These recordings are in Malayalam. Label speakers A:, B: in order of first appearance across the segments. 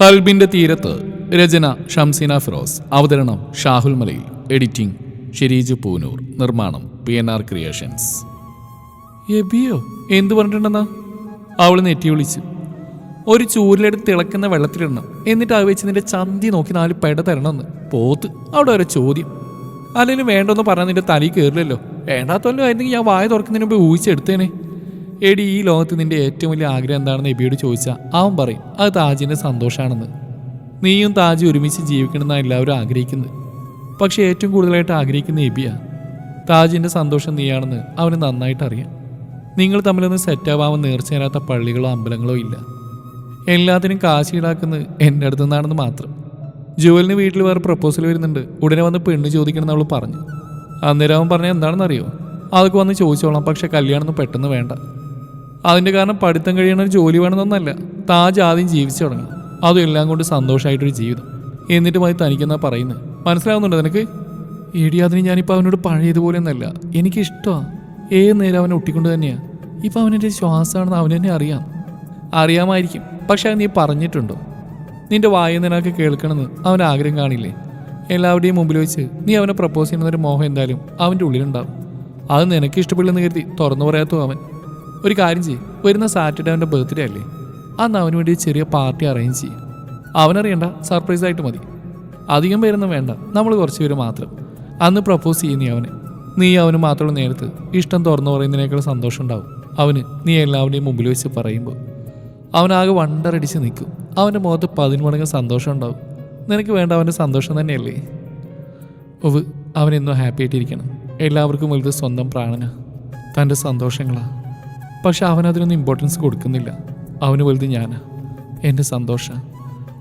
A: കൽബിന്റെ തീരത്ത് രചന ഷംസീന ഫിറോസ് അവതരണം ഷാഹുൽ മലയിൽ എഡിറ്റിംഗ് ഷിരീജ് പൂനൂർ നിർമ്മാണം പി എൻ ആർ ക്രിയേഷൻസ് എബിയോ എന്തു പറഞ്ഞിട്ടുണ്ടെന്നാ? അവൾ നെറ്റി വിളിച്ചു ഒരു ചൂരിലെടുത്ത് തിളക്കുന്ന വെള്ളത്തിലിടണം. എന്നിട്ട് അത് വെച്ച് നിന്റെ ചന്തി നോക്കി നാല് പെട തരണമെന്ന് പോത്ത് അവിടെ ഒരു ചോദ്യം. അല്ലെങ്കിൽ വേണ്ടെന്ന് പറഞ്ഞാൽ നിന്റെ തലയിൽ കയറില്ലല്ലോ വേണ്ടാത്തല്ലോ ആയിരുന്നെങ്കിൽ ഞാൻ വായ തുറക്കുന്നതിന് മുമ്പ് ഊഹിച്ചെടുത്തേനെ. എടി ഈ ലോകത്ത് നിന്റെ ഏറ്റവും വലിയ ആഗ്രഹം എന്താണെന്ന് എബിയോട് ചോദിച്ചാൽ അവൻ പറയും അത് താജിന്റെ സന്തോഷമാണെന്ന് നീയും താജ് ഒരുമിച്ച് ജീവിക്കണമെന്നാണ് എല്ലാവരും ആഗ്രഹിക്കുന്നത്. പക്ഷേ ഏറ്റവും കൂടുതലായിട്ട് ആഗ്രഹിക്കുന്ന എബിയാണ് താജിന്റെ സന്തോഷം നീയാണെന്ന് അവന് നന്നായിട്ട് അറിയാം. നിങ്ങൾ തമ്മിലൊന്ന് നേർച്ച തരാത്ത പള്ളികളോ അമ്പലങ്ങളോ ഇല്ല. എല്ലാത്തിനും കാശ് ഈടാക്കുന്നത് എന്റെ അടുത്തു നിന്നാണെന്ന് മാത്രം. ജുവലിന് വീട്ടിൽ വേറെ പ്രപ്പോസൽ വരുന്നുണ്ട്. ഉടനെ വന്ന് പെണ്ണ് ചോദിക്കണം അവൾ പറഞ്ഞു. അന്നേരം അവൻ പറഞ്ഞ എന്താണെന്നറിയോ? അതൊക്കെ വന്ന് ചോദിച്ചോളാം പക്ഷെ കല്യാണമൊന്നും പെട്ടെന്ന് വേണ്ട. അതിന്റെ കാരണം പഠിത്തം കഴിയണ ഒരു ജോലി വേണമെന്നൊന്നല്ല. താജ് ആദ്യം ജീവിച്ചു തുടങ്ങി. അതും എല്ലാം കൊണ്ട് സന്തോഷമായിട്ടൊരു ജീവിതം. എന്നിട്ട് മതി തനിക്കെന്നാ പറയുന്നത് മനസ്സിലാവുന്നുണ്ടോ നിനക്ക്? എടി ഞാനിപ്പോൾ അവനോട് പഴയതുപോലെ ഒന്നല്ല എനിക്കിഷ്ടമാണ് ഏത് നേരം അവനെ ഒട്ടിക്കൊണ്ട് തന്നെയാണ് ഇപ്പം അവനെന്റെ ശ്വാസമാണെന്ന് അവൻ തന്നെ അറിയാം. അറിയാമായിരിക്കും. പക്ഷെ അത് നീ പറഞ്ഞിട്ടുണ്ടോ? നിന്റെ വായിൽ നിനക്ക് കേൾക്കണമെന്ന് അവൻ ആഗ്രഹം കാണില്ലേ? എല്ലാവരുടെയും മുമ്പിൽ വെച്ച് നീ അവനെ പ്രപ്പോസ് ചെയ്യുന്നൊരു മോഹം എന്തായാലും അവന്റെ ഉള്ളിലുണ്ടാവും. അത് നിനക്ക് ഇഷ്ടപ്പെടില്ലെന്ന് കരുതി തുറന്നു പറയാത്തോ അവൻ? ഒരു കാര്യം ചെയ്യും. വരുന്ന സാറ്റർഡേ അവന്റെ ബർത്ത്ഡേ അല്ലേ? അന്ന് അവന് വേണ്ടി ചെറിയ പാർട്ടി അറേഞ്ച് ചെയ്യും. അവനറിയണ്ട സർപ്രൈസ് ആയിട്ട് മതി. അധികം പേരൊന്നും വേണ്ട നമ്മൾ കുറച്ച് പേര് മാത്രം. അന്ന് പ്രപ്പോസ് ചെയ്യും നീ അവന്. നീ അവന് മാത്രമുള്ള നേരത്ത് ഇഷ്ടം തുറന്നു പറയുന്നതിനേക്കാൾ സന്തോഷം ഉണ്ടാവും. അവന് നീ എല്ലാവരുടെയും മുമ്പിൽ വെച്ച് പറയുമ്പോൾ അവനാകെ വണ്ടറടിച്ച് നിൽക്കും. അവന്റെ മുഖത്ത് പതിന്മടങ്ങ് സന്തോഷം ഉണ്ടാവും. നിനക്ക് വേണ്ട അവന്റെ സന്തോഷം തന്നെയല്ലേ? ഒവ് അവനെന്നും ഹാപ്പി ആയിട്ടിരിക്കണം. എല്ലാവർക്കും വലുത് സ്വന്തം പ്രാണന. തന്റെ സന്തോഷങ്ങളാ. പക്ഷെ അവൻ അതിനൊന്നും ഇമ്പോർട്ടൻസ് കൊടുക്കുന്നില്ല. അവന് വലുത് ഞാനാ. എന്റെ സന്തോഷം.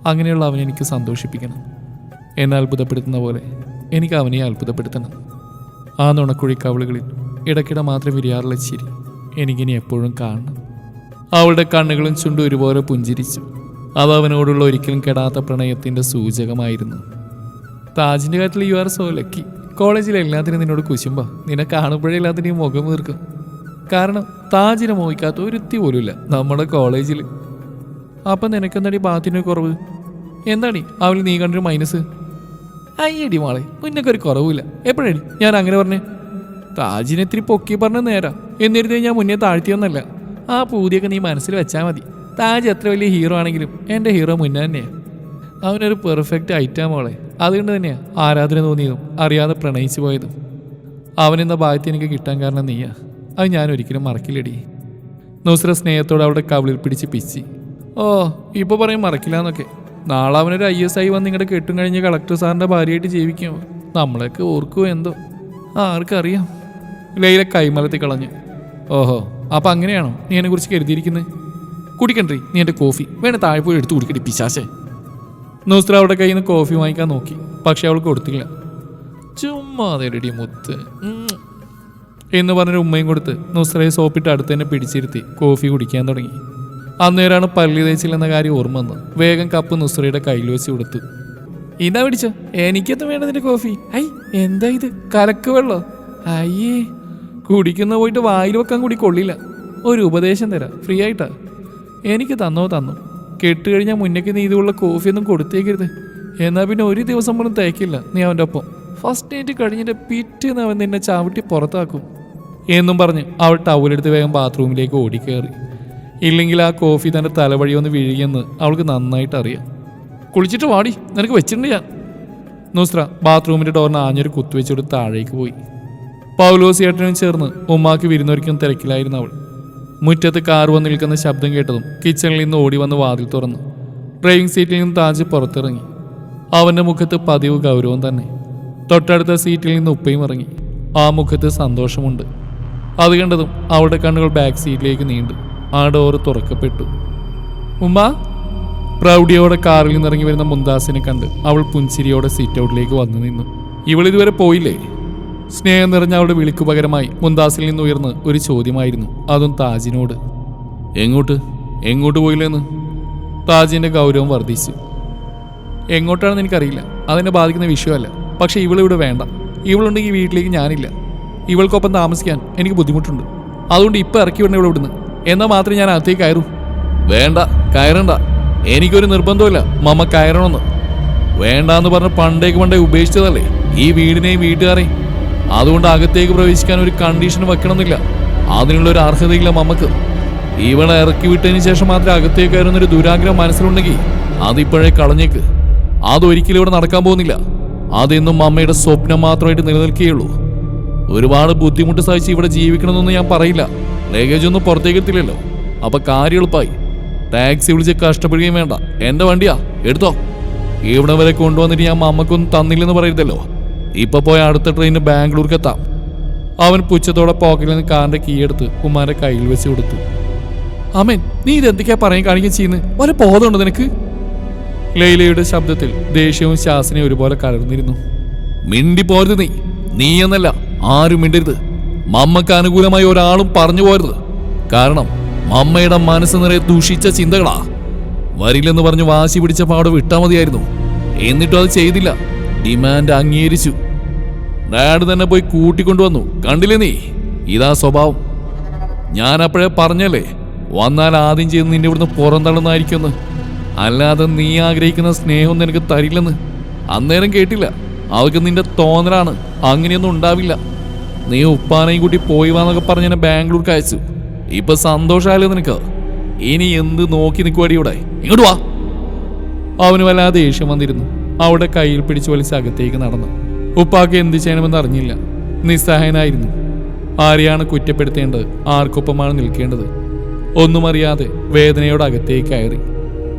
A: അങ്ങനെയുള്ള അവനെ എനിക്ക് സന്തോഷിപ്പിക്കണം. എന്നെ അത്ഭുതപ്പെടുത്തുന്ന പോലെ എനിക്ക് അവനെ അത്ഭുതപ്പെടുത്തണം. ആ നുണക്കുഴി കവിളുകളിൽ ഇടയ്ക്കിടെ മാത്രം വിരിയാറുള്ള ചിരി എനിക്കിനി എപ്പോഴും കാണണം. അവളുടെ കണ്ണുകളും ചുണ്ടും ഒരുപോലെ പുഞ്ചിരിച്ചു. അത് അവനോടുള്ള ഒരിക്കലും കെടാത്ത പ്രണയത്തിന്റെ സൂചകമായിരുന്നു. താജിന്റെ കാര്യത്തിൽ യു ആർ സോ ലക്കി കോളേജിൽ എല്ലാത്തിനും നിന്നോട് കുശുമ്പ. നിന്നെ കാണുമ്പോഴേ എല്ലാത്തിനെയും മുഖം വീർക്കും. കാരണം താജിനെ മോഹിക്കാത്ത ഒരുത്തി പോലുമില്ല നമ്മുടെ കോളേജിൽ അപ്പം നിനക്കെന്താടി ബാത്തിന് കുറവ്? എന്താടി അവൾ നീ കണ്ടൊരു മൈനസ്? അയ്യടി മാളെ മുന്നൊക്കെ കുറവില്ല എപ്പോഴടി? ഞാൻ അങ്ങനെ പറഞ്ഞേ. താജിനെ ഇത്തിരി പൊക്കി പറഞ്ഞ നേരാ. എന്നിരുന്നേ ഞാൻ മുന്നേ താഴ്ത്തിയൊന്നല്ല ആ പൂതിയൊക്കെ നീ മനസ്സിൽ വെച്ചാൽ മതി. താജ് എത്ര വലിയ ഹീറോ ആണെങ്കിലും എന്റെ ഹീറോ മുന്നേ തന്നെയാണ് അവനൊരു പെർഫെക്റ്റ് ഐറ്റാ മോളെ. അതുകൊണ്ട് തന്നെയാണ് ആരാധന തോന്നിയതും അറിയാതെ പ്രണയിച്ചു പോയതും. അവനെന്ന ഭാഗ്യത്തെ എനിക്ക് കിട്ടാൻ കാരണം നീയാ? അത് ഞാൻ ഒരിക്കലും മറക്കില്ലടി. നൗസ്ര സ്നേഹത്തോടെ അവളുടെ കവിളിൽ പിടിച്ച് പിച്ചി. ഓ ഇപ്പോൾ പറയും മറക്കില്ല എന്നൊക്കെ നാളെ അവനൊരു ഐ എസ് ഐ വന്ന് നിങ്ങളുടെ കെട്ടും കഴിഞ്ഞ് കളക്ടർ സാറിന്റെ ഭാര്യയായിട്ട് ജീവിക്കും. നമ്മളെയൊക്കെ ഓർക്കുമോ എന്തോ. ആർക്കറിയാം. ലൈല കൈമലത്തി കളഞ്ഞു. ഓഹോ അപ്പം അങ്ങനെയാണോ നീ എന്നെ കുറിച്ച് കരുതിയിരിക്കുന്നത് കുടിക്കണ്ടേ നീ എന്റെ കോഫി. വേണേ താഴെ പോയി എടുത്ത് കുടിക്കട്ടെ പിശാശേ. നൗസ്ര അവളുടെ കയ്യിൽ നിന്ന് കോഫി വാങ്ങിക്കാൻ നോക്കി. പക്ഷെ അവൾ കൊടുത്തില്ല. ചുമ്മാതെ മുത്ത്. എന്ന് പറഞ്ഞൊരു ഉമ്മയും കൊടുത്ത് നുസ്രയെ സോപ്പിട്ട് അടുത്ത് തന്നെ പിടിച്ചിരുത്തി കോഫി കുടിക്കാൻ തുടങ്ങി. അന്നേരാണ് പള്ളി തേച്ചില്ലെന്ന കാര്യം ഓർമ്മ വന്നത്. വേഗം കപ്പ് നുസ്രയുടെ കയ്യിൽ വെച്ച് കൊടുത്തു. ഇതാ പിടിച്ചോ എനിക്കത് വേണ്ട നിന്റെ കോഫി. ഐ എന്താ ഇത്? കലക്ക് വെള്ളോ? അയ്യേ കുടിക്കുന്ന പോയിട്ട് വായിൽ വെക്കാൻ കൂടി കൊള്ളില്ല. ഒരു ഉപദേശം തരാം ഫ്രീ ആയിട്ടാ. എനിക്ക് തന്നോ തന്നു. കെട്ട് കഴിഞ്ഞാൽ മുന്നേക്ക് നീ ഇതുള്ള കോഫിയൊന്നും കൊടുത്തേക്കരുത്. എന്നാൽ പിന്നെ ഒരു ദിവസം പോലും തേക്കില്ല നീ അവന്റെ ഒപ്പം. ഫസ്റ്റ് നൈറ്റ് കഴിഞ്ഞിട്ട് പിറ്റേന്ന് അവൻ നിന്നെ ചവിട്ടി പുറത്താക്കും. എന്നും പറഞ്ഞ് അവൾ ടവലെടുത്ത് വേഗം ബാത്റൂമിലേക്ക് ഓടിക്കേറി. ഇല്ലെങ്കിൽ ആ കോഫി തന്റെ തലവഴി ഒന്ന് വീഴുകയെന്ന് അവൾക്ക് നന്നായിട്ട് അറിയാം. കുളിച്ചിട്ട് വാടി നിനക്ക് വെച്ചിട്ടുണ്ട് ഞാൻ. നുസ്ര ബാത്റൂമിന്റെ ഡോറിന് ആഞ്ഞൊരു കുത്തുവെച്ചെടുത്ത് താഴേക്ക് പോയി. പൗലോസ് ഏട്ടനും ചേർന്ന് ഉമ്മാക്ക് വിരുന്നൊരിക്കും തിരക്കിലായിരുന്നു അവൾ. മുറ്റത്ത് കാർ വന്ന് നിൽക്കുന്ന ശബ്ദം കേട്ടതും കിച്ചണിൽ നിന്ന് ഓടി വന്ന് വാതിൽ തുറന്നു. ഡ്രൈവിംഗ് സീറ്റിൽ നിന്ന് താജ് പുറത്തിറങ്ങി. അവന്റെ മുഖത്ത് പതിവ് ഗൗരവം തന്നെ. തൊട്ടടുത്ത സീറ്റിൽ നിന്ന് ഉപ്പയും ഇറങ്ങി. ആ മുഖത്ത് സന്തോഷമുണ്ട്. അത് കണ്ടതും അവളുടെ കണ്ണുകൾ ബാക്ക് സീറ്റിലേക്ക് നീണ്ടു. ആ ഡോറ് തുറക്കപ്പെട്ടു. ഉമ്മ പ്രൗഢിയോടെ കാറിൽ നിന്നിറങ്ങി വരുന്ന മുന്താസിനെ കണ്ട് അവൾ പുഞ്ചിരിയോടെ സീറ്റ് ഔട്ടിലേക്ക് വന്നു നിന്നു. ഇവൾ ഇതുവരെ പോയില്ലേ? സ്നേഹം നിറഞ്ഞ അവളുടെ വിളിക്കു പകരമായി മുന്താസിൽ നിന്ന് ഉയർന്ന് ഒരു ചോദ്യമായിരുന്നു. അതും താജിനോട്. എങ്ങോട്ട്? എങ്ങോട്ട് പോയില്ലെന്ന്? താജിന്റെ ഗൗരവം വർദ്ധിച്ചു. എങ്ങോട്ടാണെന്ന് എനിക്കറിയില്ല. അതെന്നെ ബാധിക്കുന്ന വിഷയമല്ല. പക്ഷേ ഇവളിവിടെ വേണ്ട. ഇവളുണ്ടെങ്കിൽ വീട്ടിലേക്ക് ഞാനില്ല. ഇവൾക്കൊപ്പം താമസിക്കാൻ എനിക്ക് ബുദ്ധിമുട്ടുണ്ട്. അതുകൊണ്ട് ഇപ്പം ഇറക്കി വിടണം ഇവിടെ ഇവിടുന്ന്. എന്നാൽ മാത്രമേ ഞാൻ അകത്തേക്ക് കയറൂ. വേണ്ട കയറണ്ട. എനിക്കൊരു നിർബന്ധമില്ല മമ്മ കയറണമെന്ന്. വേണ്ടാന്ന് പറഞ്ഞ് പണ്ടേക്ക് പണ്ടേ ഉപേക്ഷിച്ചതല്ലേ? ഈ വീടിനെയും വീട്ടുകാരെയും. അതുകൊണ്ട് അകത്തേക്ക് പ്രവേശിക്കാൻ ഒരു കണ്ടീഷൻ വെക്കണമെന്നില്ല. അതിനുള്ള ഒരു അർഹതയില്ല മമ്മക്ക്. ഇവളെ ഇറക്കി വിട്ടതിന് ശേഷം മാത്രം അകത്തേക്ക് കയറുന്നൊരു ദുരാഗ്രഹം മനസ്സിലുണ്ടെങ്കിൽ അതിപ്പോഴേ കളഞ്ഞേക്ക്. അതൊരിക്കലും ഇവിടെ നടക്കാൻ പോകുന്നില്ല. അതെന്നും അമ്മയുടെ സ്വപ്നം മാത്രമായിട്ട് നിലനിൽക്കുകയുള്ളൂ. ഒരുപാട് ബുദ്ധിമുട്ട് സഹിച്ച് ഇവിടെ ജീവിക്കണമെന്നൊന്നും ഞാൻ പറയില്ല. ലഗേജ് ഒന്നും പുറത്തേക്ക് എത്തില്ലല്ലോ അപ്പൊ കാര്യം എളുപ്പമായി. ടാക്സി വിളിച്ച് കഷ്ടപ്പെടുകയും വേണ്ട. എന്റെ വണ്ടിയാ. എടുത്തോ. ഇവിടെ വരെ കൊണ്ടുവന്നിട്ട് ഞാൻ അമ്മക്കൊന്നും തന്നില്ലെന്ന് പറയരുതല്ലോ. ഇപ്പൊ പോയ അടുത്ത ട്രെയിനിന് ബാംഗ്ലൂർക്ക് എത്താം. അവൻ പുച്ഛത്തോടെ പോക്കറ്റിൽ നിന്ന് കാറിന്റെ കീ എടുത്ത് കയ്യിൽ വെച്ച് കൊടുത്തു. അമൻ നീ ഇതെന്തൊക്കെയാ പറയാൻ കാണിക്കുക ചെയ്യുന്നത് വല്ല ബോധമുണ്ടോ നിനക്ക്? ലൈലയുടെ ശബ്ദത്തിൽ ദേഷ്യവും ശാസനയും ഒരുപോലെ കലർന്നിരുന്നു. മിണ്ടി പോരുത് നീ. നീ എന്നല്ല ആരും മിണ്ടരുത്. മമ്മക്ക് അനുകൂലമായി ഒരാളും പറഞ്ഞു പോരുത്. കാരണം മമ്മയുടെ മനസ്സ് നിറയെ ദൂഷിച്ച ചിന്തകളാ. വരില്ലെന്ന് പറഞ്ഞ് വാശി പിടിച്ച പാട് വിട്ടാ മതിയായിരുന്നു. എന്നിട്ടും അത് ചെയ്തില്ല. ഡിമാൻഡ് അംഗീകരിച്ചു. ഡാഡ് തന്നെ പോയി കൂട്ടിക്കൊണ്ടുവന്നു. കണ്ടില്ലേ നീ? ഇതാ സ്വഭാവം. ഞാൻ അപ്പോഴേ പറഞ്ഞല്ലേ വന്നാൽ ആദ്യം ചെയ്ത് നിന്നെ ഇവിടുന്ന് പുറന്തള്ളുന്നതായിരിക്കുമെന്ന് അല്ലാതെ നീ ആഗ്രഹിക്കുന്ന സ്നേഹം നിനക്ക് തരില്ലെന്ന്. അന്നേരം കേട്ടില്ല. അവൾക്ക് നിന്റെ തോന്നലാണ്. അങ്ങനെയൊന്നും ഉണ്ടാവില്ല. നീ ഉപ്പാനെയും കൂട്ടി പോയി വാന്നൊക്കെ പറഞ്ഞ് എന്നെ ബാംഗ്ലൂർക്ക് അയച്ചു ഇപ്പൊ സന്തോഷമായാലോ നിനക്ക്. ഇനി എന്ത് നോക്കി നിൽക്കുവാടി ഇവിടെ? ഇങ്ങോട്ട് വാ. അവന് വല്ലാതെ ദേഷ്യം വന്നിരുന്നു. അവിടെ കയ്യിൽ പിടിച്ചു വലിച്ച് അകത്തേക്ക് നടന്നു. ഉപ്പാക്ക് എന്ത് ചെയ്യണമെന്ന് അറിഞ്ഞില്ല. നിസ്സഹായനായിരുന്നു. ആരെയാണ് കുറ്റപ്പെടുത്തേണ്ടത്? ആർക്കൊപ്പമാണ് നിൽക്കേണ്ടത്? ഒന്നും അറിയാതെ വേദനയോട് അകത്തേക്ക് കയറി.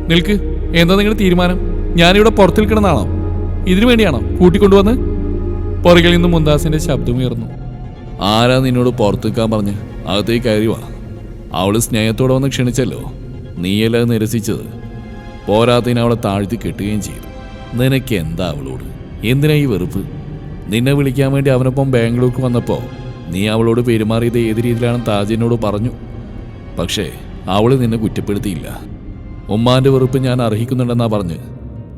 A: നിൽക്ക്. എന്താ നിങ്ങളുടെ തീരുമാനം? ഞാനിവിടെ പുറത്തു നിൽക്കണമെന്നാണോ ഇതിനു വേണ്ടിയാണോ? കൂട്ടിക്കൊണ്ടുവന്ന്? പുറകിൽ നിന്ന് മുന്താസിന്റെ ശബ്ദമുയർന്നു ആരാ നിന്നോട് പുറത്ത് നിൽക്കാൻ പറഞ്ഞ്? അകത്തേക്ക് കയറി വാ. അവൾ സ്നേഹത്തോടെ വന്ന് ക്ഷണിച്ചല്ലോ. നീയല്ല നിരസിച്ചത്? പോരാത്തതിന് അവളെ താഴ്ത്തി കെട്ടുകയും ചെയ്തു. നിനക്ക് എന്താ അവളോട്? എന്തിനാ ഈ വെറുപ്പ്? നിന്നെ വിളിക്കാൻ വേണ്ടി അവനൊപ്പം ബാംഗ്ലൂർക്ക് വന്നപ്പോൾ നീ അവളോട് പെരുമാറിയത് ഏത് രീതിയിലാണ് താജിനോട് പറഞ്ഞു. പക്ഷേ അവൾ നിന്നെ കുറ്റപ്പെടുത്തിയില്ല. ഉമ്മാന്റെ വെറുപ്പ് ഞാൻ അർഹിക്കുന്നുണ്ടെന്നാ പറഞ്ഞ്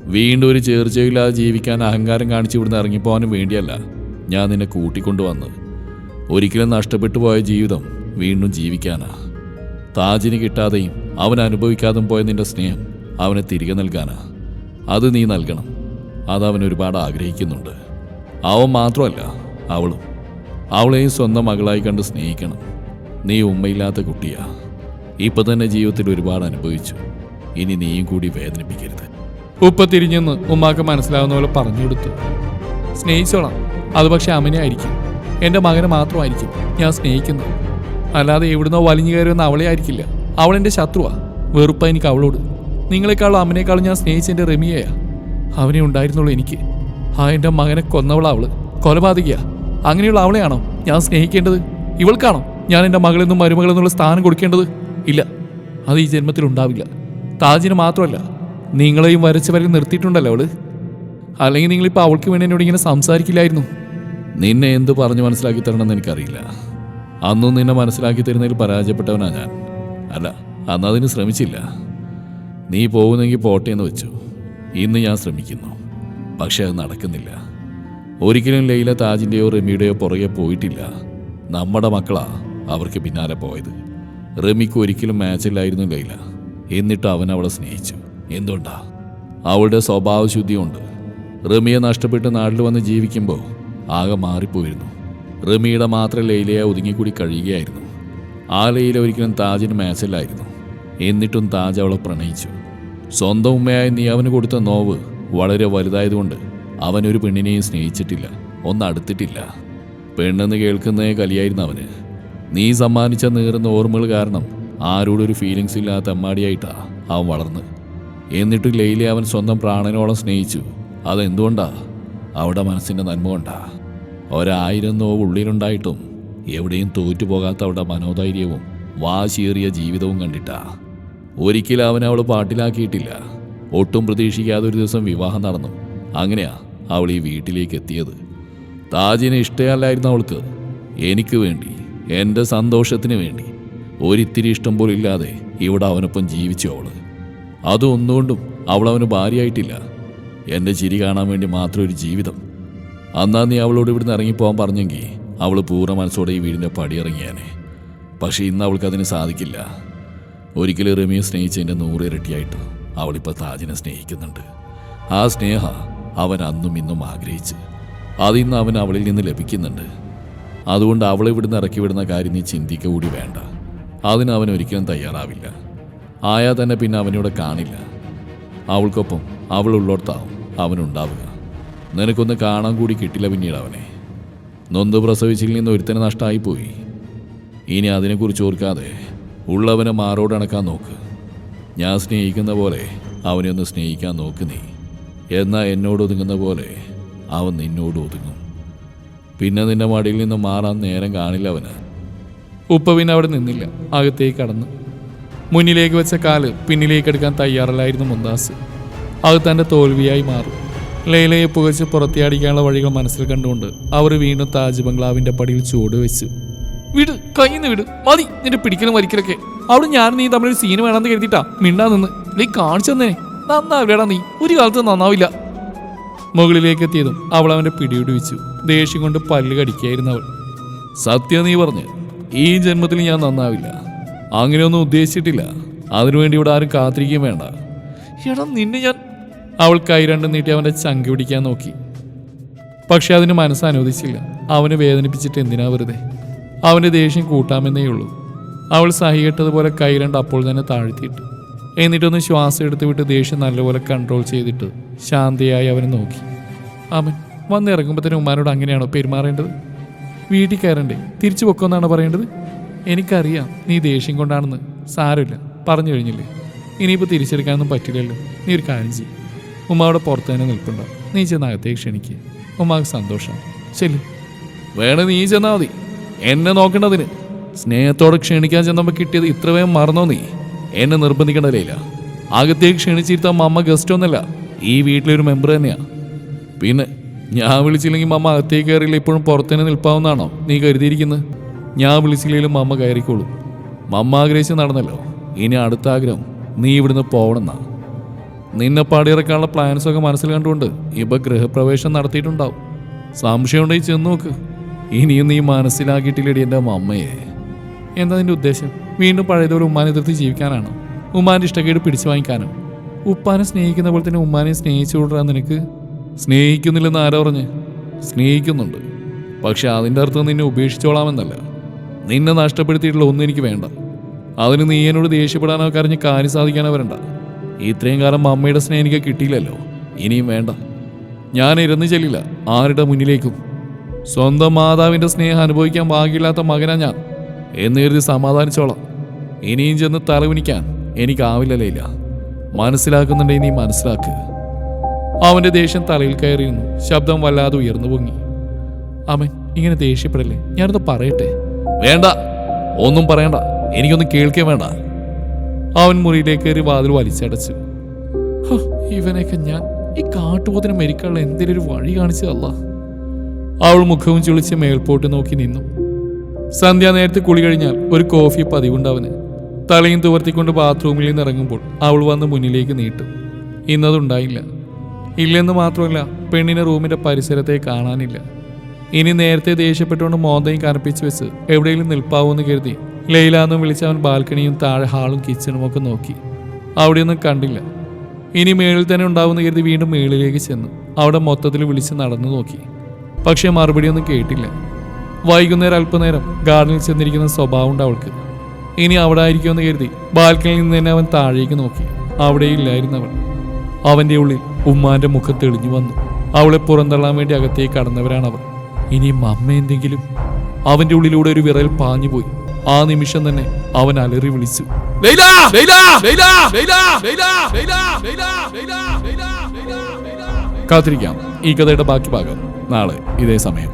A: വീണ്ടും ഒരു ചേർച്ചയില്ലാതെ ജീവിക്കാൻ അഹങ്കാരം കാണിച്ചു ഇവിടുന്ന് ഇറങ്ങിപ്പോവാനും വേണ്ടിയല്ല ഞാൻ നിന്നെ കൂട്ടിക്കൊണ്ടുവന്നത്. ഒരിക്കലും നഷ്ടപ്പെട്ടു പോയ ജീവിതം വീണ്ടും ജീവിക്കാനാ. താജിന് കിട്ടാതെയും അവൻ അനുഭവിക്കാതെ പോയ നിന്റെ സ്നേഹം അവനെ തിരികെ നൽകാനാ. അത് നീ നൽകണം. അത് അവൻ ഒരുപാട് ആഗ്രഹിക്കുന്നുണ്ട്. അവൻ മാത്രമല്ല അവളും. അവളെയും സ്വന്തം മകളായി കണ്ട് സ്നേഹിക്കണം. നീ ഉമ്മയില്ലാത്ത കുട്ടിയാ. ഇപ്പൊ തന്നെ ജീവിതത്തിൽ ഒരുപാട് അനുഭവിച്ചു. ഇനി നീയും കൂടി വേദനിപ്പിക്കരുത്. ഉപ്പ തിരിഞ്ഞെന്ന് ഉമ്മാക്ക് മനസ്സിലാവുന്ന പോലെ പറഞ്ഞു കൊടുത്തു. സ്നേഹിച്ചോളാം. അത് പക്ഷെ അമ്മനെ ആയിരിക്കും. എന്റെ മകനെ മാത്രമായിരിക്കും ഞാൻ സ്നേഹിക്കുന്നത്. അല്ലാതെ എവിടുന്നോ വലിഞ്ഞു കയറി വന്ന അവളെ ആയിരിക്കില്ല. അവളെന്റെ ശത്രുവാ. വെറുപ്പ എനിക്ക് അവളോട്. നിങ്ങളെക്കാളും അമ്മനേക്കാളും ഞാൻ സ്നേഹിച്ചെന്റെ റമിയയാ. അവനെ ഉണ്ടായിരുന്നുള്ളൂ എനിക്ക്. ആ എന്റെ മകനെ കൊന്നവളാ അവൾ. കൊലപാതകയാ. അങ്ങനെയുള്ള അവളെയാണോ ഞാൻ സ്നേഹിക്കേണ്ടത്? ഇവൾക്കാണോ ഞാൻ എന്റെ മകളെന്നും മരുമകളെന്നുള്ള സ്ഥാനം കൊടുക്കേണ്ടത്? ഇല്ല. അത് ഈ ജന്മത്തിൽ ഉണ്ടാവില്ല. താജിന് മാത്രമല്ല നിങ്ങളെയും വരച്ച് വരെ നിർത്തിയിട്ടുണ്ടല്ലോ അവൾ. അല്ലെങ്കിൽ നിങ്ങളിപ്പോൾ അവൾക്ക് വേണ്ടി എന്നോട് ഇങ്ങനെ സംസാരിക്കില്ലായിരുന്നു. നിന്നെ എന്ത് പറഞ്ഞു മനസ്സിലാക്കി തരണമെന്ന് എനിക്കറിയില്ല. അന്നും നിന്നെ മനസ്സിലാക്കി തരുന്നതിൽ പരാജയപ്പെട്ടവനാ ഞാൻ. അല്ല അന്ന് അതിന് ശ്രമിച്ചില്ല. നീ പോകുന്നെങ്കിൽ പോട്ടെ എന്ന് വെച്ചു. ഇന്ന് ഞാൻ ശ്രമിക്കുന്നു. പക്ഷെ അത് നടക്കുന്നില്ല. ഒരിക്കലും ലൈല താജിന്റെയോ റമിയുടെയോ പുറകെ പോയിട്ടില്ല. നമ്മുടെ മക്കളാ അവർക്ക് പിന്നാലെ പോയത്. റമിക്ക് ഒരിക്കലും മാച്ചില്ലായിരുന്നു ലൈല. എന്നിട്ട് അവൻ അവളെ സ്നേഹിച്ചു. എന്തുകൊണ്ടാ? അവളുടെ സ്വഭാവശുദ്ധിയുണ്ട്. റെമിയെ നഷ്ടപ്പെട്ട് നാട്ടിൽ വന്ന് ജീവിക്കുമ്പോൾ ആകെ മാറിപ്പോയിരുന്നു. റമിയുടെ മാത്രം ലൈലയെ ഒതുങ്ങിക്കൂടി കഴിയുകയായിരുന്നു. ആ ലൈല ഒരിക്കലും താജിന് മാച്ചില്ലായിരുന്നു എന്നിട്ടും താജ് അവളെ പ്രണയിച്ചു. സ്വന്തം ഉമ്മയായി നീ അവന് കൊടുത്ത നോവ് വളരെ വലുതായതുകൊണ്ട് അവനൊരു പെണ്ണിനെയും സ്നേഹിച്ചിട്ടില്ല. ഒന്നടുത്തിട്ടില്ല പെണ്ണെന്ന് കേൾക്കുന്നേ കലിയായിരുന്നു അവന്. നീ സമ്മാനിച്ച നീറുന്ന ഓർമ്മകൾ കാരണം ആരോടൊരു ഫീലിങ്സ് ഇല്ലാത്ത അമ്മാടിയായിട്ടാ അവൻ വളർന്ന്. എന്നിട്ട് ലൈലെ അവൻ സ്വന്തം പ്രാണനോളം സ്നേഹിച്ചു. അതെന്തുകൊണ്ടാ? അവിടെ മനസ്സിന്റെ നന്മ കൊണ്ടാ. ഒരായിരം നോവ് ഉള്ളിലുണ്ടായിട്ടും എവിടെയും തോറ്റുപോകാത്ത അവളുടെ മനോധൈര്യവും വാശിയേറിയ ജീവിതവും കണ്ടിട്ടാ. ഒരിക്കലും അവൻ അവൾ പാട്ടിലാക്കിയിട്ടില്ല. ഒട്ടും പ്രതീക്ഷിക്കാതെ ഒരു ദിവസം വിവാഹം നടന്നു. അങ്ങനെയാ അവൾ ഈ വീട്ടിലേക്ക് എത്തിയത്. താജിനെ ഇഷ്ടമല്ലായിരുന്നു അവൾക്ക്. എനിക്ക് വേണ്ടി എന്റെ സന്തോഷത്തിന് വേണ്ടി. ഒരിത്തിരി ഇഷ്ടം പോലും ഇല്ലാതെ ഇവിടെ അവനൊപ്പം ജീവിച്ചു അവൾ. അതൊന്നുകൊണ്ടും അവൾ അവന് ഭാര്യയായിട്ടില്ല. എന്റെ ചിരി കാണാൻ വേണ്ടി മാത്രം ഒരു ജീവിതം. അന്നാ നീ അവളോട് ഇവിടുന്ന് ഇറങ്ങിപ്പോകാൻ പറഞ്ഞെങ്കിൽ അവൾ പൂർണ മനസ്സോടെ ഈ വീടിന്റെ പടിയിറങ്ങിയാനെ പക്ഷേ ഇന്ന് അവൾക്ക് അതിന് സാധിക്കില്ല. ഒരിക്കലും റമിയെ സ്നേഹിച്ചതിന്റെ നൂറ് ഇരട്ടിയായിട്ട്
B: അവളിപ്പോൾ താജിനെ സ്നേഹിക്കുന്നുണ്ട്. ആ സ്നേഹ അവൻ അന്നും ഇന്നും ആഗ്രഹിച്ച്. അതിന്ന് അവൻ അവളിൽ നിന്ന് ലഭിക്കുന്നുണ്ട്. അതുകൊണ്ട് അവളെ ഇവിടുന്ന് ഇറക്കി വിടുന്ന കാര്യം നീ ചിന്തിക്ക കൂടി വേണ്ട. അതിന് അവൻ ഒരിക്കലും തയ്യാറാവില്ല. ആയാൽ തന്നെ പിന്നെ അവനിവിടെ കാണില്ല. അവൾക്കൊപ്പം അവൾ ഉള്ളോടത്താവും അവനുണ്ടാവുക. നിനക്കൊന്ന് കാണാൻ കൂടി കിട്ടില്ല പിന്നീട് അവനെ. നൊന്ത് പ്രസവിച്ചിൽ നിന്ന് ഒരുത്തനെ നഷ്ടമായി പോയി ഇനി അതിനെക്കുറിച്ച് ഓർക്കാതെ ഉള്ളവനെ മാറോടണക്കാൻ നോക്ക്. ഞാൻ സ്നേഹിക്കുന്ന പോലെ അവനെ ഒന്ന് സ്നേഹിക്കാൻ നോക്ക് നീ. എന്നാൽ എന്നോട് ഒതുങ്ങുന്ന പോലെ അവൻ നിന്നോട് ഒതുങ്ങും. പിന്നെ നിന്റെ മടിയിൽ നിന്ന് മാറാൻ നേരം കാണില്ല അവന്.
A: ഉപ്പ പിന്നെ അവിടെ നിന്നില്ല. അകത്തേക്ക് കടന്നു. മുന്നിലേക്ക് വെച്ച കാൽ പിന്നിലേക്ക് എടുക്കാൻ തയ്യാറല്ലായിരുന്നു മുന്താസ് അത് തന്റെ തോൽവിയായി മാറും. ലൈലയെ പുകച്ച് പുറത്തിയാടിക്കാനുള്ള വഴികൾ മനസ്സിൽ കണ്ടുകൊണ്ട് അവർ വീണ്ടും താജ് ബംഗ്ലാവിന്റെ പടിയിൽ ചുവട് വെച്ചു. വിട് കയ്യിന്ന് വിട്. മതി നിന്റെ പിടിക്കലും വരിക്കലൊക്കെ അവിടെ ഞാൻ നീ തമ്മിൽ സീൻ വേണമെന്ന് കരുതിട്ടാ മിണ്ടാ നിന്ന്. നീ കാണിച്ചു തന്നെ. നന്നാവില്ലടാ നീ. ഒരു കാലത്ത് നന്നാവില്ല. മുകളിലേക്ക് എത്തിയതും അവൾ അവന്റെ പിടിയൊടിവിച്ചു ദേഷ്യം കൊണ്ട് പല്ല് കടിക്കായിരുന്നു അവൾ.
B: സത്യം നീ പറഞ്ഞു. ഈ ജന്മത്തിൽ ഞാൻ നന്നാവില്ല. അങ്ങനെയൊന്നും ഉദ്ദേശിച്ചിട്ടില്ല. അതിനുവേണ്ടി ഇവിടെ ആരും കാത്തിരിക്കുകയും വേണ്ട.
A: എടാ നിന്നെ ഞാൻ അവൾ കൈ രണ്ടും നീട്ടി അവന്റെ ചങ്ക് പിടിക്കാൻ നോക്കി. പക്ഷെ അതിന് മനസ്സ് അനുവദിച്ചില്ല. അവനെ വേദനിപ്പിച്ചിട്ട് എന്തിനാ വെറുതെ? അവന്റെ ദേഷ്യം കൂട്ടാമെന്നേ ഉള്ളൂ. അവൾ സഹികെട്ടതുപോലെ കൈ രണ്ട് അപ്പോൾ തന്നെ താഴ്ത്തിയിട്ടു. എന്നിട്ടൊന്ന് ശ്വാസം എടുത്ത് വിട്ട് ദേഷ്യം നല്ലപോലെ കൺട്രോൾ ചെയ്തിട്ട് ശാന്തിയായി അവനെ നോക്കി. അവൻ വന്നിറങ്ങുമ്പോഴത്തേനും ഉമ്മാനോട് അങ്ങനെയാണോ പെരുമാറേണ്ടത്? വീട്ടിൽ കയറണ്ടേ? തിരിച്ചു പൊക്കുമെന്നാണ് പറയേണ്ടത്? എനിക്കറിയാം നീ ദേഷ്യം കൊണ്ടാണെന്ന്. സാരമില്ല. പറഞ്ഞു കഴിഞ്ഞില്ലേ? ഇനിയിപ്പോൾ തിരിച്ചെടുക്കാനൊന്നും പറ്റില്ലല്ലോ. നീ ഒരു കാര്യം ചെയ്യും. ഉമ്മ അവിടെ തന്നെ നിൽപ്പുണ്ടോ. നീ ചെന്ന് അകത്തേക്ക് ക്ഷണിക്കുക ഉമ്മാക്ക് സന്തോഷം. ശരി
B: വേണേ നീ ചെന്നാൽ മതി. എന്നെ നോക്കേണ്ടതിന്. സ്നേഹത്തോടെ ക്ഷണിക്കാൻ ചെന്നപ്പോൾ കിട്ടിയത് ഇത്ര വേഗം മറന്നോ നീ? എന്നെ നിർബന്ധിക്കേണ്ടതില്ല അകത്തേക്ക് ക്ഷണിച്ചിരുത്താൻ മമ്മ ഗസ്റ്റ് ഒന്നല്ല ഈ വീട്ടിലൊരു മെമ്പർ തന്നെയാണ് പിന്നെ ഞാൻ വിളിച്ചില്ലെങ്കിൽ മമ്മ അകത്തേക്ക് കയറിയില്ല ഇപ്പോഴും പുറത്തുതന്നെ നിൽപ്പാവുന്നതാണോ നീ കരുതിയിരിക്കുന്നത്? ഞാൻ വിളിച്ചില്ലെങ്കിലും മമ്മ കയറിക്കോളും. മമ്മ ആഗ്രഹിച്ച് നടന്നല്ലോ. ഇനി അടുത്ത ആഗ്രഹം നീ ഇവിടുന്ന് പോവണമെന്നാ. നിന്നെ പാടിയിറക്കാനുള്ള പ്ലാൻസ് ഒക്കെ മനസ്സിൽ കണ്ടുകൊണ്ട് ഇപ്പൊ ഗൃഹപ്രവേശം നടത്തിയിട്ടുണ്ടാവും. സംശയമുണ്ടെങ്കിൽ ചെന്ന് നോക്ക്. ഇനിയും നീ മനസ്സിലാക്കിയിട്ടില്ലടി എന്റെ അമ്മയെ.
A: എന്താ നിന്റെ ഉദ്ദേശം? വീണ്ടും പഴയതുപോലെ ഉമ്മാനെ എതിർത്ത് ജീവിക്കാനാണ്? ഉമ്മാന്റെ ഇഷ്ടക്കേട് പിടിച്ചു വാങ്ങിക്കാനും? ഉപ്പാനെ സ്നേഹിക്കുന്ന പോലെ തന്നെ ഉമ്മാനെ സ്നേഹിച്ചു കൊടുക്കാൻ നിനക്ക്
B: സ്നേഹിക്കുന്നില്ലെന്ന് ആരാ പറഞ്ഞ്? സ്നേഹിക്കുന്നുണ്ട്. പക്ഷെ അതിന്റെ അർത്ഥം നിന്നെ ഉപേക്ഷിച്ചോളാമെന്നല്ല. നിന്നെ നഷ്ടപ്പെടുത്തിയിട്ടുള്ള ഒന്നും എനിക്ക് വേണ്ട. അതിന് നീ എന്നോട് ദേഷ്യപ്പെടാനോ കരഞ്ഞ് കാര്യം സാധിക്കാനോ വരണ്ട. ഇത്രയും കാലം അമ്മയുടെ സ്നേഹം എനിക്ക് കിട്ടിയില്ലല്ലോ. ഇനിയും വേണ്ട. ഞാൻ ഇരുന്ന് ചെല്ലില്ല. ആരുടെ മുന്നിലേക്കും. സ്വന്തം മാതാവിന്റെ സ്നേഹം അനുഭവിക്കാൻ ഭാഗ്യമില്ലാത്ത മകനാ ഞാൻ. എന്ന് കരുതി സമാധാനിച്ചോളാം. ഇനിയും ചെന്ന് തലവിനിക്കാൻ എനിക്കാവില്ലല്ലേ ഇല്ല. മനസ്സിലാക്കുന്നുണ്ടെങ്കിൽ നീ മനസ്സിലാക്കുക
A: അവന്റെ ദേഷ്യം തലയിൽ കയറിയിരുന്നു. ശബ്ദം വല്ലാതെ ഉയർന്നു പൊങ്ങി. അവൻ ഇങ്ങനെ ദേഷ്യപ്പെടല്ലേ? ഞാനത് പറയട്ടെ?
B: വേണ്ട. ഒന്നും പറയണ്ട. എനിക്കൊന്നും കേൾക്കേ വേണ്ട.
A: അവൻ മുറിയിലേക്ക് കയറി വാതിൽ വലിച്ചടച്ചു. ഇവനൊക്കെ ഞാൻ ഈ കാട്ടുപോത്തിന് മരിക്കാനുള്ള എന്തെങ്കിലും ഒരു വഴി കാണിച്ചതല്ല അവൾ മുഖവും ചുളിച്ച് മേൽപോട്ട് നോക്കി നിന്നു. സന്ധ്യ നേരത്തെ കുളി കഴിഞ്ഞാൽ ഒരു കോഫി പതിവുണ്ട് അവന്. തലയും തുവർത്തിക്കൊണ്ട് ബാത്റൂമിൽ നിന്ന് ഇറങ്ങുമ്പോൾ അവൾ വന്ന് മുന്നിലേക്ക് നീട്ടും. ഇന്നതുണ്ടായില്ല. ഇല്ലെന്ന് മാത്രമല്ല പെണ്ണിനെ റൂമിന്റെ പരിസരത്തെ കാണാനില്ല. ഇനി നേരത്തെ ദേഷ്യപ്പെട്ടുകൊണ്ട് മോന്തയും കനപ്പിച്ച് വെച്ച് എവിടെയെങ്കിലും നിൽപ്പാവൂന്ന് കരുതി ലൈലാന്ന് വിളിച്ച് അവൻ ബാൽക്കണിയും താഴെ ഹാളും കിച്ചണും ഒക്കെ നോക്കി. അവിടെയൊന്നും കണ്ടില്ല. ഇനി മേളിൽ തന്നെ ഉണ്ടാവുമെന്ന് കരുതി വീണ്ടും മേളിലേക്ക് ചെന്നു. അവിടെ മൊത്തത്തിൽ വിളിച്ച് നടന്നു നോക്കി. പക്ഷേ മറുപടിയൊന്നും കേട്ടില്ല. വൈകുന്നേരം അല്പനേരം ഗാർഡനിൽ ചെന്നിരിക്കുന്ന സ്വഭാവം ഉണ്ട് അവൾക്ക്. ഇനി അവിടെ ആയിരിക്കുമെന്ന് കരുതി ബാൽക്കണിയിൽ നിന്ന് തന്നെ അവൻ താഴേക്ക് നോക്കി. അവിടെ ഇല്ലായിരുന്നു അവൾ അവന്റെ ഉള്ളിൽ ഉമ്മാന്റെ മുഖം തെളിഞ്ഞു വന്നു. അവളെ പുറന്തള്ളാൻ വേണ്ടി അകത്തേക്ക് കടന്നവരാണ് അവർ ഇനിയും അമ്മ എന്തെങ്കിലും? അവന്റെ ഉള്ളിലൂടെ ഒരു വിറൽ പാഞ്ഞുപോയി. ആ നിമിഷം തന്നെ അവൻ അലറി വിളിച്ചു
B: ലൈല ലൈല ലൈല ലൈല ലൈല ലൈല ലൈല ലൈല ലൈല
A: കാത്തിരിക്കാം ഈ കഥയുടെ ബാക്കി ഭാഗം നാളെ ഇതേ സമയം